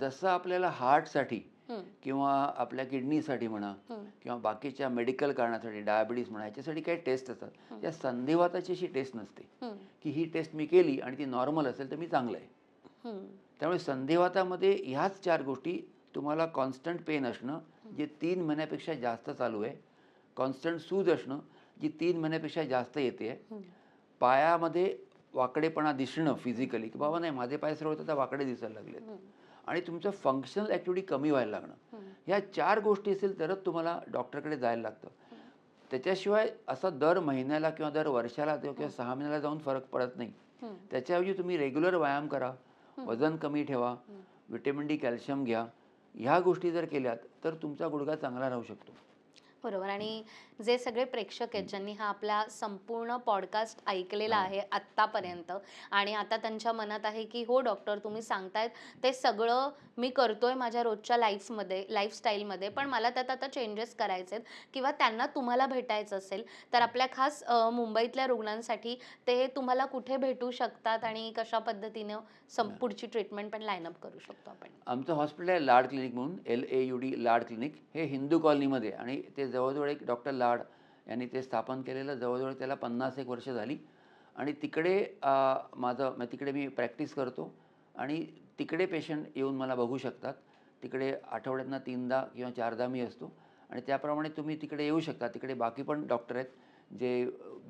जसं आपल्याला हार्टसाठी किंवा आपल्या किडनीसाठी म्हणा किंवा बाकीच्या मेडिकल कारणासाठी डायबिटीस म्हणा याच्यासाठी काही टेस्ट असतात. त्या संधिवाताची अशी टेस्ट नसते की ही टेस्ट मी केली आणि ती नॉर्मल असेल तर मी चांगलं आहे. त्यामुळे संधिवातामध्ये ह्याच चार गोष्टी तुम्हाला कॉन्स्टंट पेन असणं जे तीन महिन्यापेक्षा जास्त चालू आहे कॉन्स्टंट सूज असणं जी तीन महिन्यापेक्षा जास्त येते. पायामध्ये वाकडेपणा दिसणं फिजिकली की बाबा नाही माझे पाय सरळ होते तर वाकडे दिसायला लागले. आणि तुमचं फंक्शनल ॲक्टिव्हिटी कमी व्हायला लागणं. हं. ह्या चार गोष्टी असेल तरच तुम्हाला डॉक्टरकडे जायला लागतं. त्याच्याशिवाय असा दर महिन्याला किंवा दर वर्षाला किंवा किंवा सहा महिन्याला जाऊन फरक पडत नाही. हं. त्याच्याऐवजी तुम्ही रेग्युलर व्यायाम करा वजन कमी ठेवा विटॅमिन डी कॅल्शियम घ्या. ह्या गोष्टी जर केल्यात तर तुमचा गुडघा चांगला राहू शकतो. बरोबर. आणि जे सगळे प्रेक्षक आहेत ज्यांनी हा आपला संपूर्ण पॉडकास्ट ऐकलेला. आहे आत्तापर्यंत आणि आता त्यांच्या मनात आहे की हो डॉक्टर तुम्ही सांगतायत ते सगळं मी करतोय माझ्या रोजच्या लाईफमध्ये लाईफस्टाईलमध्ये पण मला त्यात आता चेंजेस करायचे आहेत किंवा त्यांना तुम्हाला भेटायचं असेल तर आपल्या खास मुंबईतल्या रुग्णांसाठी ते तुम्हाला कुठे भेटू शकतात आणि कशा पद्धतीनं सं पुढची ट्रीटमेंट पण लाईनअप करू शकतो आपण. आमचं हॉस्पिटल आहे लाड क्लिनिक म्हणून L A U D Lad clinic हे हिंदू कॉलनीमध्ये आणि ते जवळजवळ एक डॉक्टर लाड यांनी ते स्थापन केलेलं. जवळजवळ त्याला पन्नास एक वर्ष झाली. आणि तिकडे माझं मग तिकडे मी प्रॅक्टिस करतो. आणि तिकडे पेशंट येऊन मला बघू शकतात. तिकडे आठवड्यातनं तीनदा किंवा चारदा मी असतो. आणि त्याप्रमाणे तुम्ही तिकडे येऊ शकता. तिकडे बाकी पण डॉक्टर आहेत जे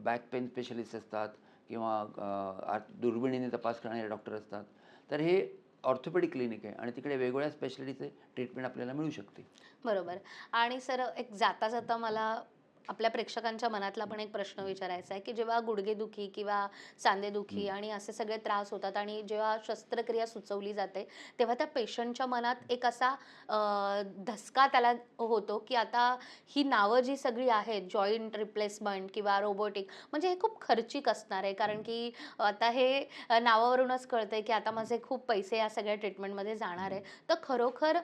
बॅक पेन स्पेशलिस्ट असतात किंवा दुर्बिणीने तपास करणारे डॉक्टर असतात. तर हे ऑर्थोपेडिक क्लिनिक आहे आणि तिकडे वेगवेगळ्या स्पेशालिटीचे ट्रीटमेंट आपल्याला मिळू शकते. बरोबर. आणि सर एक जाता जाता मला आपल्या प्रेक्षकांच्या मनातला पण एक प्रश्न विचारायचा आहे की जेव्हा गुडघेदुखी किंवा सांधेदुखी आणि असे सगळे त्रास होतात आणि जेव्हा शस्त्रक्रिया सुचवली जाते तेव्हा त्या पेशंटच्या मनात एक असा धसका त्याला होतो की आता ही नावं जी सगळी आहेत जॉईंट रिप्लेसमेंट किंवा रोबोटिक म्हणजे हे खूप खर्चिक असणार आहे. कारण की आता हे नावावरूनच कळतंय की आता माझे खूप पैसे या सगळ्या ट्रीटमेंटमध्ये जाणार आहे. तर खरोखर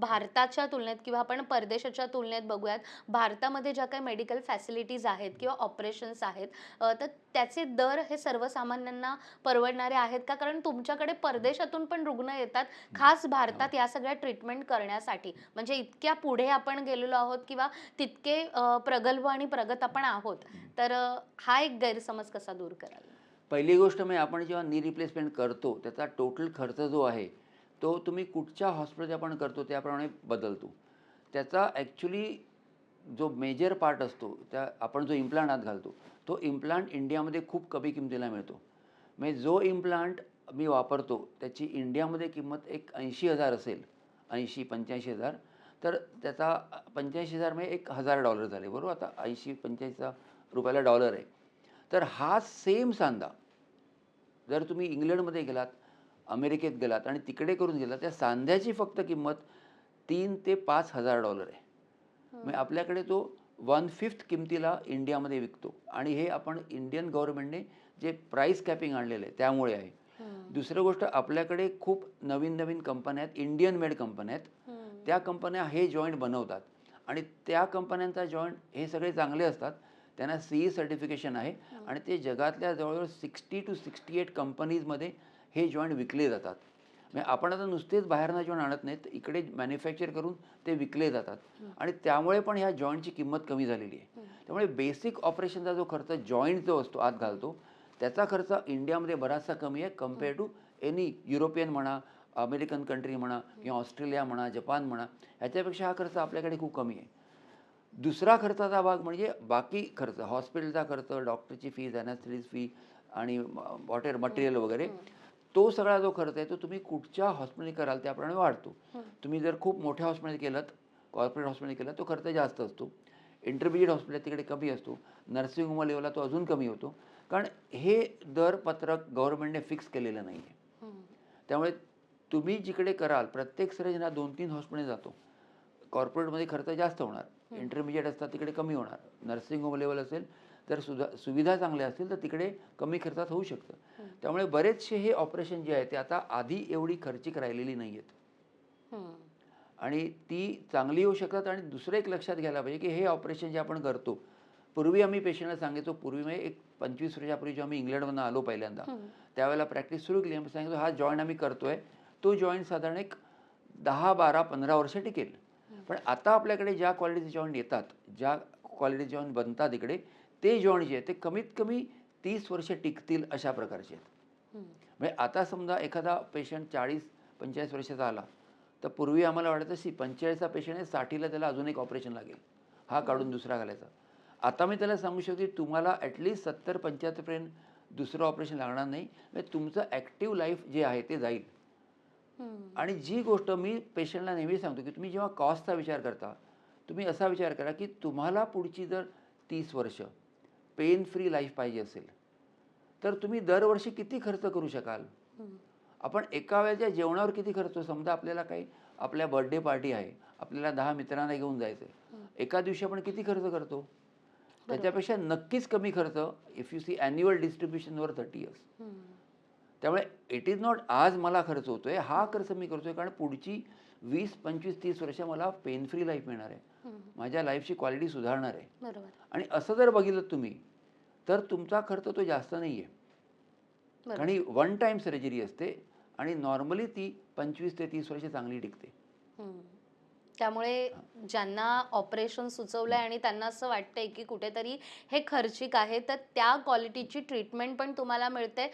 भारताच्या तुलनेत किंवा आपण परदेशाच्या तुलनेत बघूयात भारतामध्ये ज्या काही मेडिकल फॅसिलिटीज आहेत किंवा ऑपरेशन्स आहेत तर त्याचे दर हे सर्वसामान्यांना परवडणारे आहेत का? कारण तुमच्याकडे परदेशातून पण रुग्ण येतात खास भारतात या सगळ्या ट्रीटमेंट करण्यासाठी. म्हणजे इतक्या पुढे आपण गेलेलो आहोत किंवा तितके प्रगल्भ आणि प्रगत आपण आहोत. तर हा एक गैरसमज कसा दूर कराल? पहिली गोष्ट म्हणजे आपण जेव्हा नी रिप्लेसमेंट करतो त्याचा टोटल खर्च जो आहे तो तुम्ही कुठच्या हॉस्पिटल आपण करतो त्याप्रमाणे बदलतो. त्याचा ॲक्च्युली जो मेजर पार्ट असतो त्या आपण जो इम्प्लांट आत घालतो तो इम्प्लांट इंडियामध्ये खूप कमी किमतीला मिळतो. म्हणजे जो इम्प्लांट मी वापरतो त्याची इंडियामध्ये किंमत एक ऐंशी हजार असेल ऐंशी पंच्याऐंशी हजार तर त्याचा पंच्याऐंशी हजार म्हणजे एक हजार डॉलर झाले बरोबर? आता ऐंशी पंच्याऐंशीचा रुपयाला डॉलर आहे. तर हा सेम सांधा जर तुम्ही इंग्लंडमध्ये गेलात अमेरिकेत गेलात आणि तिकडे करून गेलात त्या सांध्याची फक्त किंमत तीन ते पाच हजार डॉलर आहे. म्हणजे आपल्याकडे तो वन फिफ्थ किमतीला इंडियामध्ये विकतो. आणि हे आपण इंडियन गव्हर्नमेंटने जे प्राईस कॅपिंग आणलेलं आहे त्यामुळे आहे. दुसरं गोष्ट आपल्याकडे खूप नवीन नवीन कंपन्या आहेत इंडियन मेड कंपन्या आहेत. त्या कंपन्या हे जॉईंट बनवतात. आणि त्या कंपन्यांचा जॉईंट हे सगळे चांगले असतात. त्यांना सी ई सर्टिफिकेशन आहे. आणि ते जगातल्या जवळजवळ सिक्स्टी टू सिक्स्टी एट कंपनीजमध्ये हे जॉईंट विकले जातात. म्हणजे आपण आता नुसतेच बाहेरनं जॉईंट आणत नाहीत इकडे मॅन्युफॅक्चर करून ते विकले जातात. आणि त्यामुळे पण ह्या जॉईंटची किंमत कमी झालेली आहे. त्यामुळे बेसिक ऑपरेशनचा जो खर्च जॉईंट जो असतो आत घालतो त्याचा खर्च इंडियामध्ये बराचसा कमी आहे कंपेअर टू एनी युरोपियन म्हणा अमेरिकन कंट्री म्हणा किंवा ऑस्ट्रेलिया म्हणा जपान म्हणा ह्याच्यापेक्षा हा खर्च आपल्याकडे खूप कमी आहे. दुसरा खर्चाचा भाग म्हणजे बाकी खर्च हॉस्पिटलचा खर्च डॉक्टरची फीज अॅनास्थिस फी आणि वॉटर मटेरियल वगैरे तो सगळा जो खर्च आहे तो तुम्ही कुठच्या हॉस्पिटल कराल त्याप्रमाणे वाढतो. तुम्ही जर खूप मोठ्या हॉस्पिटल केलं कॉर्पोरेट हॉस्पिटल केलं तो खर्च जास्त असतो. इंटरमिजिएट हॉस्पिटल तिकडे कमी असतो. नर्सिंग होम लेवलला तो अजून कमी होतो. कारण हे दरपत्रक गव्हर्नमेंटने फिक्स केलेलं नाही आहे त्यामुळे तुम्ही जिकडे कराल प्रत्येक सर्जन हा दोन तीन हॉस्पिटल जातो कॉर्पोरेटमध्ये खर्च जास्त होणार. इंटरमिजिएट असतात तिकडे कमी होणार. नर्सिंग होम लेवल असेल तर सुधा सुविधा चांगल्या असतील तर तिकडे कमी खर्चात होऊ शकतं. त्यामुळे बरेचसे हे ऑपरेशन जे आहे ते आता आधी एवढी खर्चिक राहिलेली नाही आहेत आणि ती चांगली होऊ शकतात आणि दुसरं एक लक्षात घ्यायला पाहिजे की हे ऑपरेशन जे आपण करतो पूर्वी आम्ही पेशंटला सांगायचो पूर्वी म्हणजे एक पंचवीस वर्षापूर्वी जेव्हा आम्ही इंग्लंडमधून आलो पहिल्यांदा त्यावेळेला प्रॅक्टिस सुरू केली. आम्ही सांगितलं हा जॉईंट आम्ही करतोय. तो जॉईंट साधारण एक दहा बारा पंधरा वर्ष टिकेल. पण आता आपल्याकडे ज्या क्वालिटीचे जॉईंट येतात ज्या क्वालिटीचे जॉईंट बनतात इकडे ते जॉईंट जे आहेत ते कमीत कमी तीस वर्ष टिकतील अशा प्रकारचे आहेत. म्हणजे आता समजा एखादा पेशंट चाळीस पंचेचाळीस वर्षाचा आला तर पूर्वी आम्हाला वाटत अशी पंचेचाळीसचा पेशंट आहे साठीला त्याला अजून एक ऑपरेशन लागेल. हा काढून दुसरा घालायचा. आता मी त्याला सांगू शकतो की तुम्हाला ॲटलिस्ट सत्तर पंच्याहत्तरपर्यंत दुसरं ऑपरेशन लागणार नाही. म्हणजे तुमचं ॲक्टिव्ह लाईफ जे आहे ते जाईल. आणि जी गोष्ट मी पेशंटला नेहमी सांगतो की तुम्ही जेव्हा कॉस्टचा विचार करता तुम्ही असा विचार करा की तुम्हाला पुढची जर तीस वर्ष पेन फ्री लाईफ पाहिजे असेल तर तुम्ही दरवर्षी किती खर्च करू शकाल. आपण एका वेळेच्या जेवणावर किती खर्च? समजा आपल्याला काही आपल्या बर्थडे पार्टी आहे आपल्याला दहा मित्रांना घेऊन जायचं आहे एका दिवशी आपण किती खर्च करतो? त्याच्यापेक्षा नक्कीच कमी खर्च इफ यू सी ॲन्युअल डिस्ट्रीब्युशनवर थर्टी इयर्स. त्यामुळे इट इज नॉट आज मला खर्च होतोय हा खर्च मी करतोय कारण पुढची वीस पंचवीस तीस वर्ष मला पेन फ्री लाईफ मिळणार आहे. माझ्या लाईफची क्वालिटी सुधारणार आहे. आणि असं जर बघितलं तुम्ही तर तुमचा खर्च तो जास्त नाही आहे. आणि वन टाईम सर्जरी असते आणि नॉर्मली ती पंचवीस ते तीस वर्ष चांगली टिकते. त्यामुळे ज्यांना ऑपरेशन सुचवलंय आणि त्यांना असं वाटतंय की कुठेतरी हे खर्चिक आहे तर त्या क्वालिटीची ट्रीटमेंट पण तुम्हाला मिळते.